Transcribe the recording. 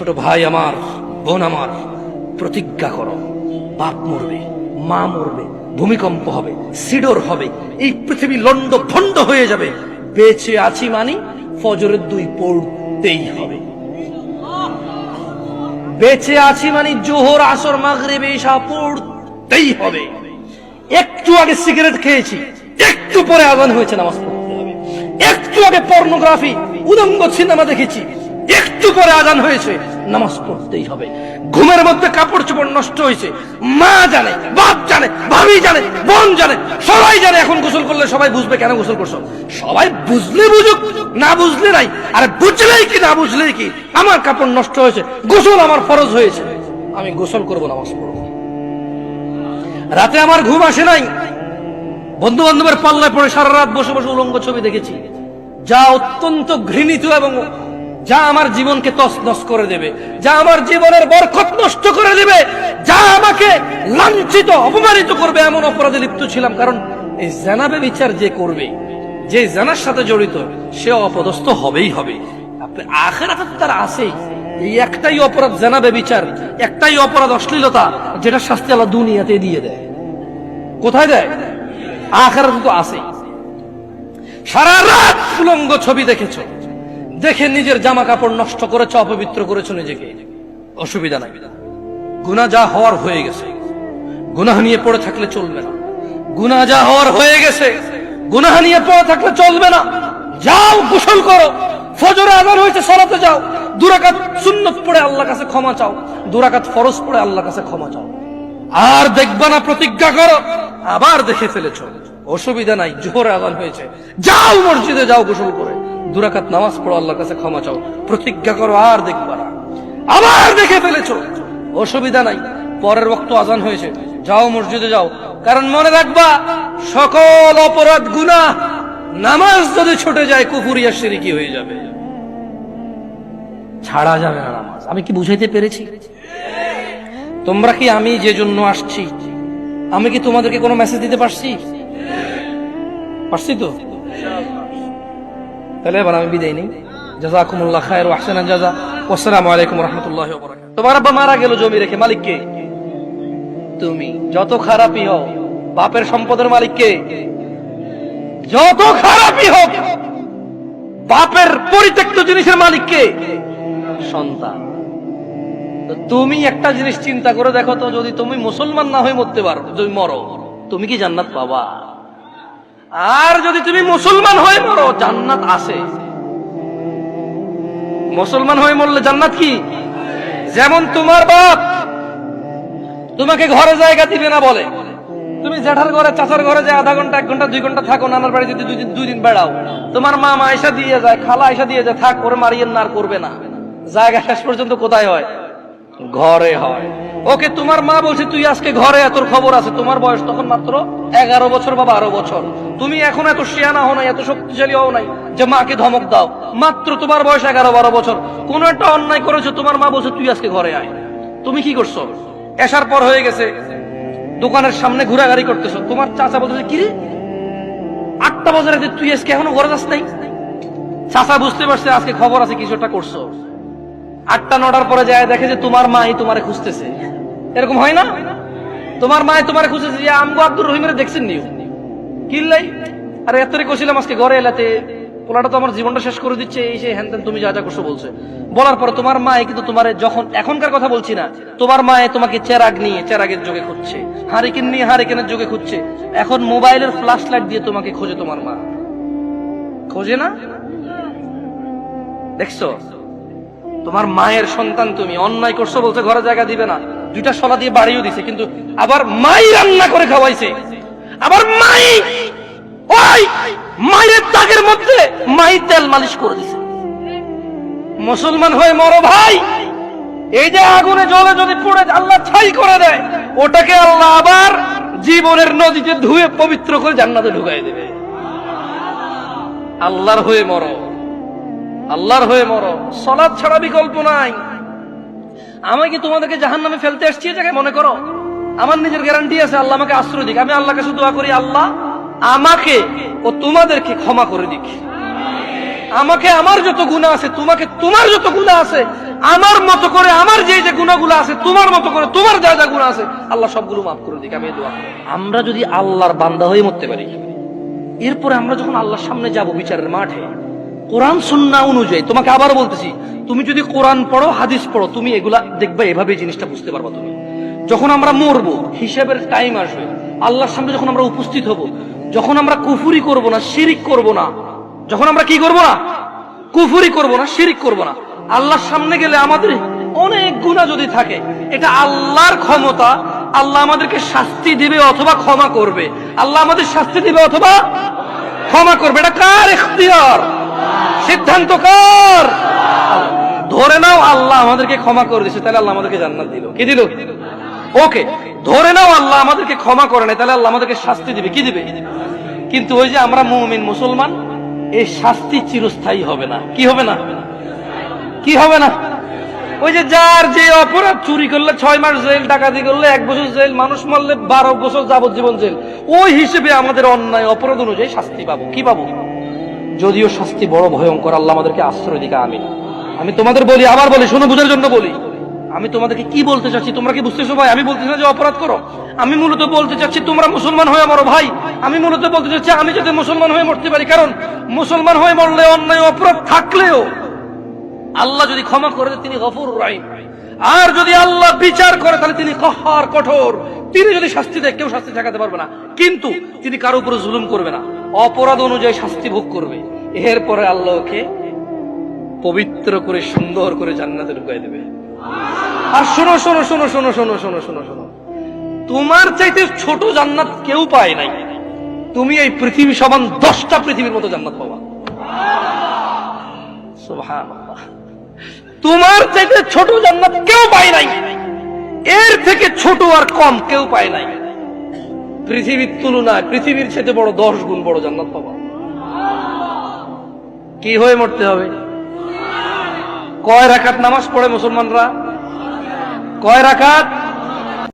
ছোট ভাই আমার, বোন আমার, প্রতিজ্ঞা করো, বাপ মরবে, মা মরবে, ভূমিকম্প হবে, সিডর হবে, এই পৃথিবী লন্ড ভন্ড হয়ে যাবে। বেঁচে আছি মানি, ফজরের দুই পড়তেই হবে। বেঁচে আছি মানে জোহর, আসর, মাগরিব এসা পড়তেই হবে। একটু আগে সিগারেট খেয়েছি, একটু পরে আজান হয়েছে নামাজ পড়তে হবে। একটু আগে পর্নোগ্রাফি, উদঙ্গ সিনেমা দেখেছি একটু পরে আজান হয়েছে, নামাজ পড়তেই হবে। ঘুমের মধ্যে কাপড় চোপড় নষ্ট হয়েছে। মা জানে, বাপ জানে, ভাবি জানে, বোন জানে, সবাই জানে এখন গোসল করলে সবাই বুঝবে কেন গোসল করছ। সবাই বুঝলে বুঝুক, না বুঝলে নাই। আরে বুঝলেই কি, না বুঝলেই কি? আমার কাপড় নষ্ট হয়েছে, গোসল আমার ফরজ হয়েছে। আমি গোসল করব, নামাজ পড়ব। রাতে আমার ঘুম আসে নাই। বন্ধু বান্ধবের পাল্লায় পড়ে সারা রাত বসে বসে উলঙ্গ ছবি দেখেছি। যা অত্যন্ত ঘৃণিত এবং যা আমার জীবনকে তস নস করে দেবে, যা আমার জীবনের বরকত নষ্ট করে দেবে, যা আমাকে লাঞ্ছিত, অপমানিত করবে, এমন অপরাধে লিপ্ত ছিলাম। কারণ এই জানাবে বিচার যে করবে, যে জানার সাথে জড়িত, সে অপদস্থ হবেই হবে। আপনি তার আছেই। এই একটাই অপরাধ জানাবে বিচার একটাই অপরাধ অশ্লীলতা, যেটা শাস্তি আল্লাহ দুনিয়াতে দিয়ে দেয়। কোথায় দেয়? আখেরাতে তো আছেই। সারা রাত ছবি দেখেছ। দেখে নিজের জামা কাপড় নষ্ট করেছ, অপবিত্র করেছ নিজেকে। অসুবিধা নাই। গুনা যা হওয়ার হয়ে গেছে। গুনাহ নিয়ে পড়ে থাকলে চলবে না। গুনা যা হওয়ার হয়ে গেছে, গুনাহ নিয়ে পড়ে থাকলে চলবে না। যাও, গোসল করো। ফজরে আজান হয়েছে, সরাতে যাও। দুরাকাত সুন্নত পড়ে আল্লাহ কাছে ক্ষমা চাও। দুরাকাত ফরজ পড়ে আল্লাহ কাছে ক্ষমা চাও। আর দেখবা না, প্রতিজ্ঞা করো। আবার দেখে ফেলেছো। অসুবিধা নাই, জোহরে আজান হয়েছে। যাও মসজিদে যাও গোসল করে। দুরাকাত নামাজ পড়ো, আল্লাহর কাছে ক্ষমা চাও। প্রতিজ্ঞা করো, আর দেখবা আবার দেখে ফেলেছো। অসুবিধা নাই। পরের বক্ত আজান হয়েছে। যাও মসজিদে যাও। কারণ মনে রাখবা, সকল অপরাধ, গুনাহ, নামাজ যদি ছুটে যায়, কুফুরিয়া সিরিকি হয়ে যাবে। ছাড়া যাবে না নামাজ। আমি কি বুঝাইতে পেরেছি? তোমরা কি আমি যে জন্য আসছি? আমি কি তোমাদেরকে কোনো মেসেজ দিতে পারছি? পারছি তো? তাহলে এবার আমি বিদায় নেই। জাজাকুমুল্লাহ খায়ের আহসানা জাজা। আসসালামু আলাইকুম রহমতুল্লাহ তোমার আব্বা মারা গেল জমি রেখে, মালিক কে? তুমি। যত খারাপই হও, বাপের সম্পদের মালিক কে? যত খারাপই হোক, বাপের পরিত্যক্ত জিনিসের মালিক কে? সন্তান। তুমি একটা জিনিস চিন্তা করে দেখো তো, যদি তুমি মুসলমান না হয়ে মরতে পারো, যদি মরো, তুমি কি জান্নাত পাবা? আর যদি তুমি মুসলমান হয়ে মরো, জান্নাত আসে মুসলমান হয়ে মরলে জান্নাত কি? যেমন তোমার বাপ তোমাকে ঘরে জায়গা দিবে না বলে। তুমি জেঠার ঘরে, চাচার ঘরে যে আধা ঘণ্টা, এক ঘণ্টা, দুই ঘণ্টা থাকো নানার বাড়ি যদি দুই দিন দুই দিন বেড়াও। তোমার মা মাইসা দিয়ে যায়, খালা আইসা দিয়ে যায়, থাক করে মারিয়ে না করবে না। জায়গা শেষ পর্যন্ত কোথায় হয়? ঘরে হয়। ওকে, তোমার মা বলছে, তুই আজকে ঘরে এত খবর আছে। তোমার বয়স তখন মাত্র এগারো বছর বা বারো বছর। তুমি এখন এত শিয়ানা হও নাই, এত শক্তিশালী হও নাই যে মাকে ধমক দাও। মাত্র তোমার বয়স এগারো বারো বছর। কোন একটা অন্যায় করেছ, তোমার মা বলছে, তুই আজকে ঘরে আয়। তুমি কি করছ? এসার পর হয়ে গেছে। দোকানের সামনে ঘোরাঘুরি করতেছো। তোমার চাচা বলতেছে, কি আটটা বাজারে যে তুই আজকে এখনও ঘরে যাস নাই? চাচা বুঝতে পারছে আজকে খবর আছে, কিছু একটা করছ। আটটা নটার পরে যায়, দেখে যে তোমার মাই তোমারে খুঁজতেছে। এরকম হয় না? তোমার মাই তোমারে খুঁজতেছে যে, আমগো আব্দুর রহিমের দেখছেন নিও। কিল্লাই আরে এতরে কছিলাম আজকে ঘরে এলাতে, পোলাটা তো আমার জীবনটা শেষ করে দিচ্ছে, এই সেই হ্যান তুমি যা যা করছ বলছে। বলার পরে তোমার মায়ে কিন্তু তোমার যখন এখনকার কথা বলছি না, তোমার মায়ে তোমাকে চেরাগ নিয়ে চেরাগের যোগে খুঁজছে, হারিকেন নিয়ে হারিকেনের যোগে খুঁজছে। এখন মোবাইলের ফ্ল্যাশ লাইট দিয়ে তোমাকে খোঁজে তোমার মা। খোঁজে না? দেখছ? তোমার মায়ের সন্তান তুমি, অন্যায় করছ বলছে, ঘরে জায়গা দিবে না। দুইটা সলা দিয়ে বাড়িও দিছে, কিন্তু আবার মাই রান্না করে খাওয়াইছে। আবার মাই ওই মায়ের দাগের মধ্যে মাই তেল মালিশ করে দিছে। মুসলমান হয়ে মরো ভাই। এই যে আগুনে জলে যদি পড়ে আল্লাহ ছাই করে দেয়, ওটাকে আল্লাহ আবার জীবনের নদীতে ধুয়ে পবিত্র করে জান্নাতে ঢুকাই দেবে। আল্লাহর হয়ে মরো। আল্লাহর হয়ে মরো। সলাদ ছাড়া বিকল্প নাই। আমি কি তোমাদেরকে জাহান নামে ফেলতে আসছি এটাকে মনে করো? আমার নিজের গ্যারান্টি আছে, আল্লাহ আমাকে আশ্রয় দিক। আমি আল্লাহকে দোয়া করি, আল্লাহ আমাকে ও তোমাদেরকে ক্ষমা করে দিক। আমাকে আমার যত গুণা আছে, তোমাকে তোমার যত গুণা আছে, আমার মতো করে আমার যে যে গুণাগুলো আছে, তোমার মতো করে তোমার যা যা গুণ আছে, আল্লাহ সবগুলো মাফ করে দিক, আমি আমরা যদি আল্লাহর বান্দা হয়ে মরতে পারি, এরপরে আমরা যখন আল্লাহর সামনে যাব বিচারের মাঠে কোরআন সুন্না অনুযায়ী, তোমাকে আবার বলতেছি, তুমি যদি কোরআন পড়ো, হাদিস পড়ো, তুমি এগুলা দেখবে এভাবে জিনিসটা বুঝতে পারবা তুমি। যখন আমরা মরবো, হিসাবের টাইম আসবে, আল্লাহর সামনে যখন আমরা উপস্থিত হব, যখন আমরা কুফুরি করব না, শিরিক করব না, যখন আমরা কি করব না? কুফুরি করব না, শিরিক করব না। আল্লাহর সামনে গেলে আমাদের অনেক গুণা যদি থাকে, এটা আল্লাহর ক্ষমতা, আল্লাহ আমাদেরকে শাস্তি দিবে অথবা ক্ষমা করবে। আল্লাহ আমাদের শাস্তি দিবে অথবা ক্ষমা করবে। এটা কার এখতিয়ার সিদ্ধান্ত কার? ধরে নাও আল্লাহ আমাদেরকে ক্ষমা করে দিছে তাহলে আল্লাহ আমাদেরকে জান্নাত দিল। কি দিল? ওকে, ধরে নাও আল্লাহ আমাদেরকে ক্ষমা করে নাই তাহলে আল্লাহ আমাদেরকে শাস্তি দিবে। কি দিবে? কিন্তু ওই যে আমরা মুমিন মুসলমান, এই শাস্তি চিরস্থায়ী হবে না। কি হবে না? কি হবে না? ওই যে যার যে অপরাধ চুরি করলে ছয় মাস জেল, ডাকাতি করলে এক বছর জেল, মানুষ মারলে বারো বছর যাবজ্জীবন জেল, ওই হিসেবে আমাদের অন্যায় অপরাধ অনুযায়ী শাস্তি পাবো। কি পাবো? যদিও শাস্তি বড় ভয়ঙ্কর, আল্লাহ আমাদেরকে আশ্রয় দিকে আমি আমি তোমাদের বলি, আবার বলি, শোনো, বুঝার জন্য বলি। আমি তোমাদেরকে কি বলতে চাচ্ছি, তোমরা কি বুঝতেছো ভাই? আমি বলতেছি না যে অপরাধ করো। আমি মূলত বলতে চাচ্ছি, তোমরা মুসলমান হয়ে মরো ভাই। আমি মূলত বলতে চাচ্ছি, আমি যাতে মুসলমান হয়ে মরতে পারি। কারণ মুসলমান হয়ে মরলে অন্যায়, অপরাধ থাকলেও আল্লাহ যদি ক্ষমা করে তিনি গফুর রাহিম। আর যদি আল্লাহ বিচার করে, তাহলে তিনি কহার কঠোর। তিনি যদি শাস্তি দেয়, কেউ শাস্তি ঠেকাতে পারবে না। কিন্তু তিনি কারও উপরে জুলুম করবে না। অপরাধ অনুযায়ী শাস্তি ভোগ করবে। এরপরে আল্লাহ ওকে পবিত্র করে সুন্দর করে জান্নাতে ঢুকাই দেবে। আর শোনো শোনো শোনো শোনো শোনো শোনো শোনো শোনো। তোমার চাইতে ছোট জান্নাত কেউ পায় নাই। তুমি এই পৃথিবী সমান দশটা পৃথিবীর মতো জান্নাত পাবা। তোমার চাইতে ছোট জান্নাত কেউ পায় নাই। এর থেকে ছোট আর কম কেউ পায় নাই। পৃথিবীর তুলনায় পৃথিবীর সাথে বড় দশ গুণ বড় জান্নাত পাবা। কি হয়ে মরতে হবে? কয় রাখাত নামাজ পড়ে মুসলমানরা? কয় রাকাত?